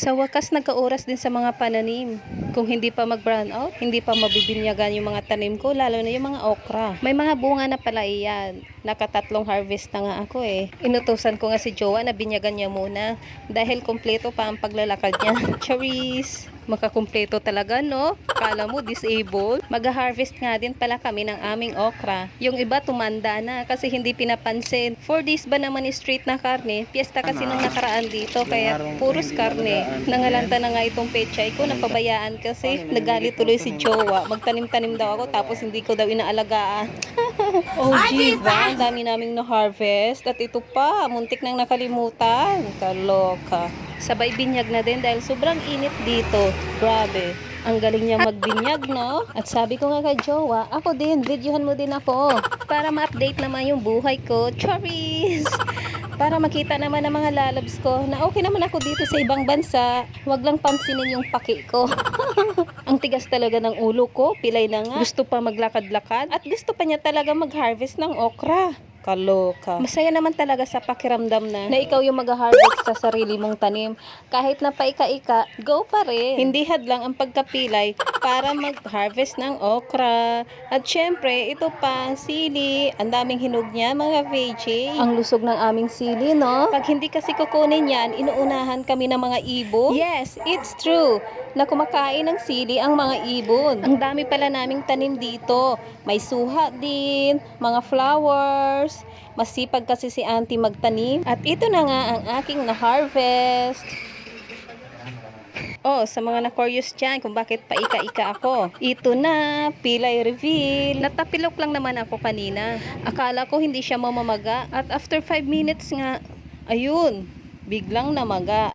Sa wakas, nagkaoras din sa mga pananim. Kung hindi pa mag-brown out, hindi pa mabibinyagan yung mga tanim ko, lalo na yung mga okra. May mga bunga na pala iyan. Nakatatlong harvest na nga ako eh. Inutusan ko nga si Jowa na binyagan niya muna dahil kompleto pa ang paglalakad niya. Charis! Makakumpleto talaga, no? Kala mo, disabled. Mag-harvest nga din pala kami ng aming okra. Yung iba tumanda na kasi hindi pinapansin. Four days ba naman straight na karne? Piyesta kasi nung nakaraan dito, kaya puros karne. Nangalanta na nga itong pechay ko, napabayaan kasi. Nagalit tuloy si Jowa. Magtanim-tanim daw ako tapos hindi ko daw inaalagaan. Oh, diba? Ang dami naming na-harvest. At ito pa, muntik nang nakalimutan. Kaloka. Sabay binyag na din dahil sobrang init dito. Grabe. Ang galing niya magbinyag, no? At sabi ko nga kay Jowa, ako din, videohan mo din ako. Para ma-update naman yung buhay ko. Charis! Para makita naman ng mga lalabs ko na okay naman ako dito sa ibang bansa. Huwag lang pansinin yung paki ko. Ang tigas talaga ng ulo ko, pilay na nga. Gusto pa maglakad-lakad at gusto pa niya talaga mag-harvest ng okra. Kaloka. Masaya naman talaga sa pakiramdam na na ikaw yung mag-harvest sa sarili mong tanim. Kahit na paika-ika, go pa rin. Hindi hadlang ang pagkapilay para mag-harvest ng okra. At syempre, ito pa, sili. Ang daming hinog niya, mga veggie. Ang lusog ng aming sili, no? Pag hindi kasi kukunin yan, inuunahan kami ng mga ibon. Yes, it's true na kumakain ng sili ang mga ibon. Ang dami pala naming tanim dito. May suha din, mga flowers. Masipag kasi si auntie magtanim. At ito na nga ang aking na-harvest. Oh, sa mga na-curious dyan kung bakit paika-ika ako. Ito na, pilay reveal. Natapilok lang naman ako kanina. Akala ko hindi siya mamamaga. At after 5 minutes nga, ayun, biglang namaga.